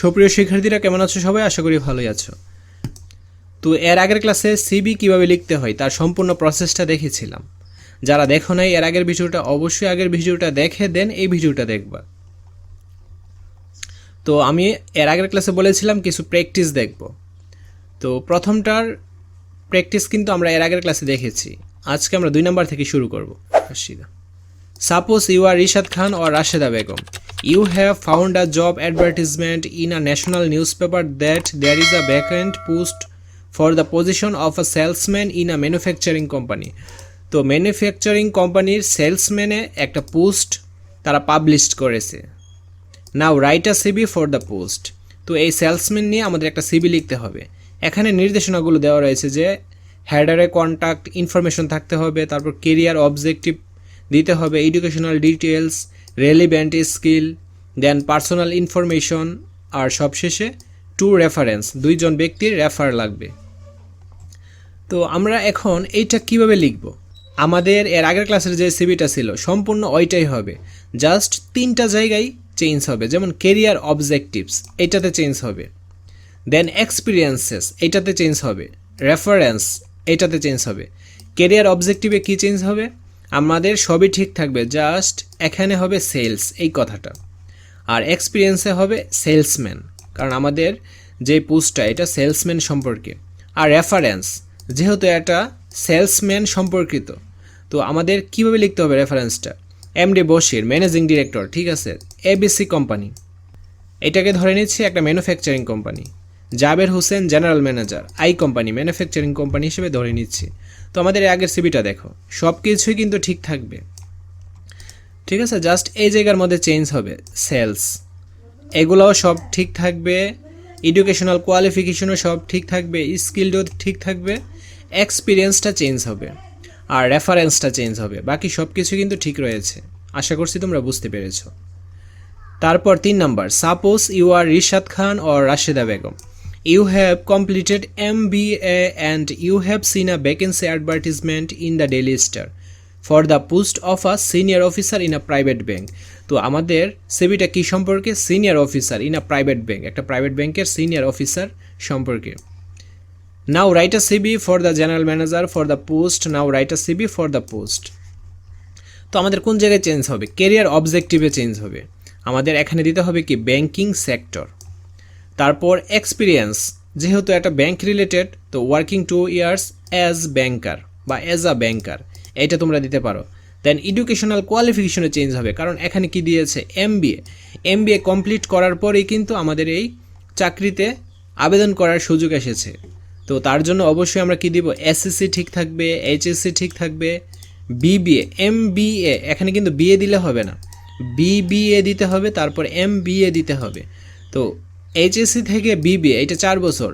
সুপ্রিয় শিক্ষার্থীরা, কেমন আছো সবাই? আশা করি ভালোই আছো। তো এর আগের ক্লাসে সিবি কীভাবে লিখতে হয়, তার সম্পূর্ণ প্রসেসটা দেখেছিলাম। যারা দেখো নাই, এর আগের ভিডিওটা অবশ্যই আগের ভিডিওটা দেখে দেন, এই ভিডিওটা দেখবা। তো আমি এর আগের ক্লাসে বলেছিলাম, কিছু প্র্যাকটিস দেখব। তো প্রথমটার প্র্যাকটিস কিন্তু আমরা এর আগের ক্লাসে দেখেছি। আজকে আমরা দুই নাম্বার থেকে শুরু করব suppose you are Rishad Khan or Rashida Begum. You have found a job advertisement in a national newspaper that there is a vacant post for the position of a salesman in a manufacturing company. তো manufacturing কোম্পানির সেলসম্যানে একটা post তারা publish করেছে। Now write a CV for the post তো এই salesman নিয়ে আমাদের একটা সিবি লিখতে হবে। এখানে নির্দেশনাগুলো দেওয়া রয়েছে যে হ্যাডারে কন্ট্যাক্ট ইনফরমেশন থাকতে হবে, তারপর কেরিয়ার অবজেক্টিভ দিতে হবে educational details relevant skill then personal information আর সবশেষে টু রেফারেন্স দুইজন ব্যক্তির রেফার লাগবে। তো আমরা এখন এইটা কীভাবে লিখব? আমাদের এর আগের ক্লাসের যে সিবিটা ছিল, সম্পূর্ণ ওইটাই হবে। জাস্ট তিনটা জায়গায় চেঞ্জ হবে, যেমন কেরিয়ার অবজেক্টিভস এইটাতে চেঞ্জ হবে। দেন এক্সপিরিয়েন্সেস এইটাতে চেঞ্জ হবে। রেফারেন্স এইটাতে চেঞ্জ হবে। কেরিয়ার অবজেক্টিভে কী চেঞ্জ হবে? আমাদের সবই ঠিক থাকবে জাস্ট এখানে হবে সেলস এই কথাটা। আর এক্সপিরিয়েন্সে হবে সেলসম্যান কারণ আমাদের যে পোস্টটা এটা সেলসম্যান সম্পর্কে। আর রেফারেন্স যেহেতু এটা সেলসম্যান সম্পর্কিত, তো আমাদের কীভাবে লিখতে হবে রেফারেন্সটা এমডি বশির ম্যানেজিং ডিরেক্টর ঠিক আছে? এবিসি কোম্পানি এটাকে ধরে নিচ্ছি একটা manufacturing company Jaber Hossain general manager I company manufacturing company হিসেবে ধরে নিচ্ছি। তো আমাদের আগের সিবিটা দেখো। সব কিছুই কিন্তু ঠিক থাকবে। ঠিক আছে? জাস্ট এই জায়গার মধ্যে চেঞ্জ হবে। সেলস এগুলোও সব ঠিক থাকবে। এডুকেশনাল কোয়ালিফিকেশনও সব ঠিক থাকবে। স্কিলও ঠিক থাকবে। এক্সপিরিয়েন্সটা চেঞ্জ হবে। আর রেফারেন্সটা চেঞ্জ হবে। বাকি সব কিছু কিন্তু ঠিক রয়েছে। আশা করছি তোমরা বুঝতে পেরেছ। তারপর তিন number. Suppose you are Rishad Khan or Rasheda Begum you have completed M B A and you have seen a vacancy advertisement in the Daily Star for the post of a senior officer in a private bank তো আমাদের সিবিটা কী সম্পর্কে? Senior officer in a private bank একটা private ব্যাংকের senior officer সম্পর্কে। Now write a CV for the general manager for the post now write a CV for the post তো আমাদের কোন জায়গায় চেঞ্জ হবে? কেরিয়ার অবজেক্টিভে চেঞ্জ হবে। আমাদের এখানে দিতে হবে কি? ব্যাংকিং সেক্টর তারপর এক্সপিরিয়েন্স যেহেতু একটা ব্যাংক রিলেটেড তো working two years as banker বা অ্যাজ আ ব্যাংকার এটা তোমরা দিতে পারো। দেন এডুকেশনাল কোয়ালিফিকেশনে চেঞ্জ হবে, কারণ এখানে কি দিয়েছে? M B M B A complete করার পরেই কিন্তু আমাদের এই চাকরিতে আবেদন করার সুযোগ এসেছে। তো তার জন্য অবশ্যই আমরা কি দিব? এসএসসি ঠিক থাকবে এইচএসসি ঠিক থাকবে বিবিএ এম বিএ এখানে কিন্তু বিএ দিলে হবে না। বিবিএ দিতে হবে, তারপর এম বিএ দিতে হবে। তো এইচএসসি থেকে বিবিএ এটা চার বছর।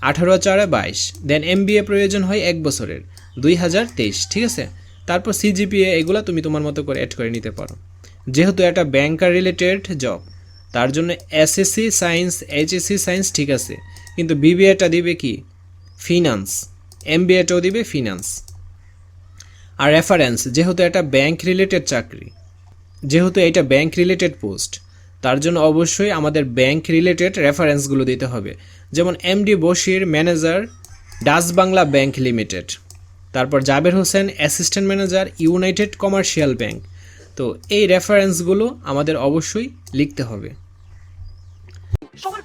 আঠারো চারে বাইশ। দেন এম প্রয়োজন হয় এক বছরের, দুই হাজার তেইশ, ঠিক আছে? তারপর সিজিপিএ এগুলো তুমি তোমার মতো করে অ্যাড করে নিতে পারো। যেহেতু এটা ব্যাংকার রিলেটেড জব তার জন্য এসএসসি সায়েন্স এইচএসসি সায়েন্স ঠিক আছে। কিন্তু বিবিএটা দিবে কি? ফিনান্স এম বিএটাও দিবে ফিনান্স আর রেফারেন্স যেহেতু এটা ব্যাংক রিলেটেড চাকরি, যেহেতু এটা ব্যাংক রিলেটেড পোস্ট তার জন্য অবশ্যই আমাদের ব্যাংক রিলেটেড রেফারেন্সগুলো দিতে হবে। যেমন MD Bashir manager Dutch Bangla Bank Limited তারপর Jaber Hossain assistant manager United Commercial Bank তো এই রেফারেন্সগুলো আমাদের অবশ্যই লিখতে হবে।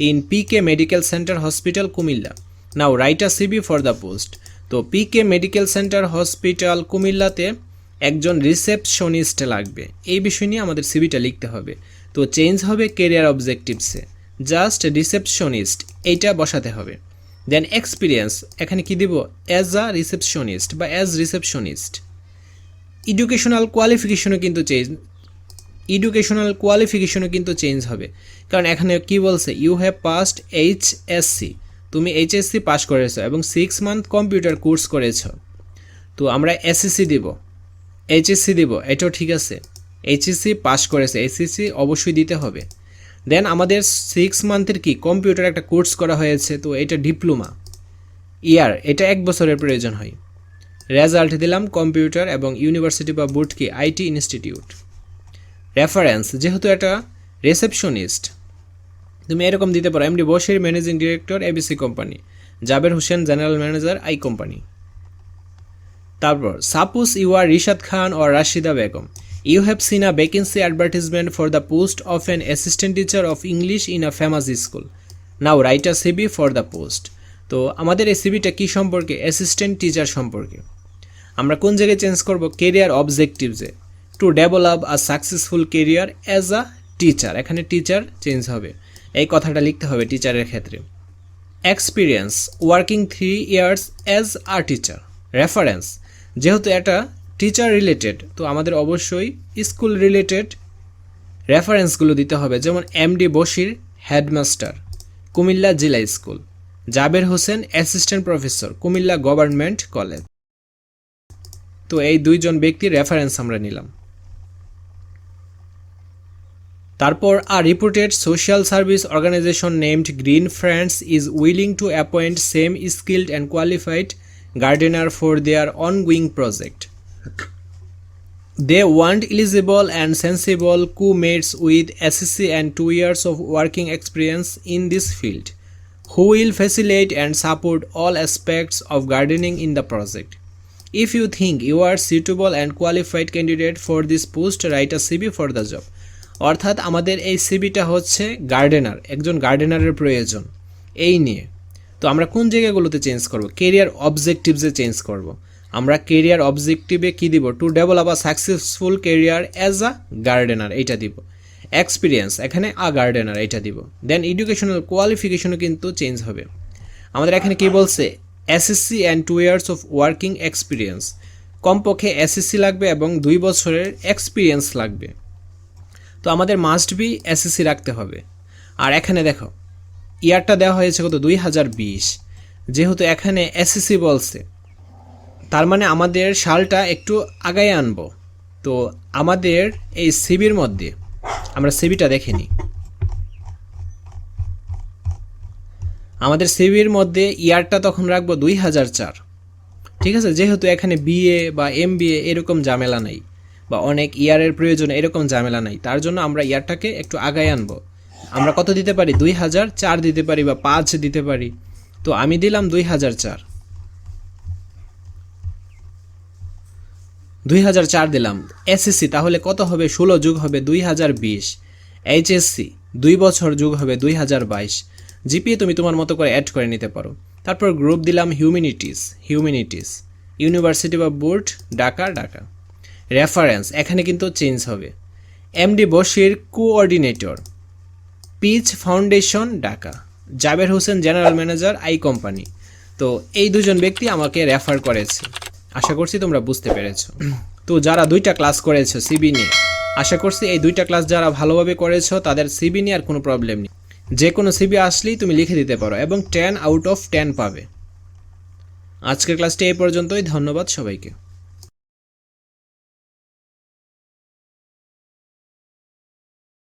in K Medical Centre Hospital Comilla now write a CV for the post তো P K Medical Centre Hospital কুমিল্লাতে একজন রিসেপশনিস্ট লাগবে। এই বিষয় নিয়ে আমাদের সিভিটা লিখতে হবে। তো চেঞ্জ হবে কেরিয়ার অবজেক্টিভসে জাস্ট রিসেপশনিস্ট এইটা বসাতে হবে। দেন এক্সপিরিয়েন্স এখানে কি দিব? অ্যাজ আ রিসেপশনিস্ট বা অ্যাজ রিসেপশনিস্ট এডুকেশনাল কোয়ালিফিকেশনও কিন্তু চেঞ্জ এডুকেশনাল কোয়ালিফিকেশনও কিন্তু চেঞ্জ হবে। কারণ এখানে কি বলছে? You have passed H S C তুমি এইচএসসি পাস করেছ এবং সিক্স মান্থ কম্পিউটার কোর্স করেছ। তো আমরা এসএসসি দিব। এইচএসসি দিব। এটাও ঠিক আছে। এইচএসসি পাস করেছে। এইচএসসি অবশ্যই দিতে হবে। দেন আমাদের সিক্স মান্থের কি? কম্পিউটার একটা কোর্স করা হয়েছে। তো এটা ডিপ্লোমা ইয়ার এটা এক বছরের প্রয়োজন হয়। রেজাল্ট দিলাম কম্পিউটার এবং ইউনিভার্সিটি বা বুট কি? আইটি ইনস্টিটিউট রেফারেন্স যেহেতু এটা রিসেপশনিস্ট তুমি এরকম দিতে পারো MD Bashir managing director ABC company Jaber Hossain general manager I company তারপর suppose you are Rishad Khan or Rashida Begum you have seen a vacancy advertisement for the post of an assistant teacher of English in a famous school now write a CV for the post তো, আমাদের এই সিবিটা কী সম্পর্কে? Assistant teacher সম্পর্কে। আমরা কোন জায়গায় change করব? Career অবজেক্টিভসে to develop a successful career as a teacher এখানে টিচার চেঞ্জ হবে। এই কথাটা লিখতে হবে টিচারের ক্ষেত্রে। Experience working three years as a teacher reference যেহেতু এটা টিচার রিলেটেড তো আমাদের অবশ্যই স্কুল রিলেটেড রেফারেন্সগুলো দিতে হবে। যেমন এমডি বশির হেডমাস্টার কুমিল্লা জেলা school. Jaber Hossain assistant professor Comilla government college তো এই দুইজন ব্যক্তির রেফারেন্স আমরা নিলাম। তারপর আর reported social service organisation named Green Friends is willing to appoint same skilled and qualified gardener for their ongoing project They want eligible and sensible co-mates with SSC and two years of working experience in this field, who will facilitate and support all aspects of gardening in the project. If you think you are suitable and qualified candidate for this post, write a CV for the job. অর্থাৎ আমাদের এই সিবিটা হচ্ছে gardener একজন গার্ডেনারের প্রয়োজন। এই নিয়ে। তো আমরা কোন জায়গাগুলোতে চেঞ্জ করব? কেরিয়ার অবজেক্টিভসে চেঞ্জ করব। আমরা কেরিয়ার অবজেক্টিভে কি দিব? To develop a successful career as a gardener এইটা দিব। এক্সপিরিয়েন্স এখানে আ গার্ডেনার এইটা দিব। দেন এডুকেশনাল কোয়ালিফিকেশনও কিন্তু চেঞ্জ হবে। আমাদের এখানে কি বলছে? SSC and two years of working experience কমপক্ষে এসএসসি লাগবে এবং দুই বছরের এক্সপিরিয়েন্স লাগবে। তো আমাদের মাস্ট বি এসএসসি রাখতে হবে। আর এখানে দেখো, ইয়ারটা দেওয়া হয়েছে কত? দুই হাজার বিশ। যেহেতু এখানে এসএসসি বলছে, তার মানে আমাদের সালটা একটু আগায় আনব। তো আমাদের এই সিবির মধ্যে, আমরা সিবিটা দেখে নিই। আমাদের সিবির মধ্যে ইয়ারটা তখন রাখব দুই হাজার চার। ঠিক আছে? যেহেতু এখানে বিএ বা এম এরকম ঝামেলা নাই। বা অনেক ইয়ারের প্রয়োজন এরকম ঝামেলা নাই। তার জন্য আমরা ইয়ারটাকে একটু আগায় আনব। আমরা কত দিতে পারি? দুই হাজার চার দিতে পারি বা পাঁচ দিতে পারি। তো আমি দিলাম দুই হাজার চার। দুই হাজার চার দিলাম। এসএসসি তাহলে কত হবে? ষোলো যুগ হবে দুই হাজার বিশ। এইচএসসি দুই বছর যুগ হবে দুই হাজার বাইশ। জিপিএ তুমি তোমার মতো করে অ্যাড করে নিতে পারো। তারপর গ্রুপ দিলাম হিউম্যানিটিস হিউম্যানিটিস ইউনিভার্সিটি বা বোর্ড ঢাকা ঢাকা রেফারেন্স এখানে কিন্তু চেঞ্জ হবে। MD Bashir coordinator Pitch Foundation Dhaka Jaber Hossain general manager I company তো এই দুজন ব্যক্তি আমাকে রেফার করেছে। আশা করছি তোমরা বুঝতে পেরেছ। তো যারা দুইটা ক্লাস করেছ সিবি নিয়ে, আশা করছি এই দুইটা ক্লাস যারা ভালোভাবে করেছ, তাদের সিবি নিয়ে আর কোনো প্রবলেম নেই। যে কোনো সিবি আসলেই তুমি লিখে দিতে পারো এবং টেন আউট অফ টেন পাবে। আজকের ক্লাসটি এই পর্যন্তই, ধন্যবাদ সবাইকে।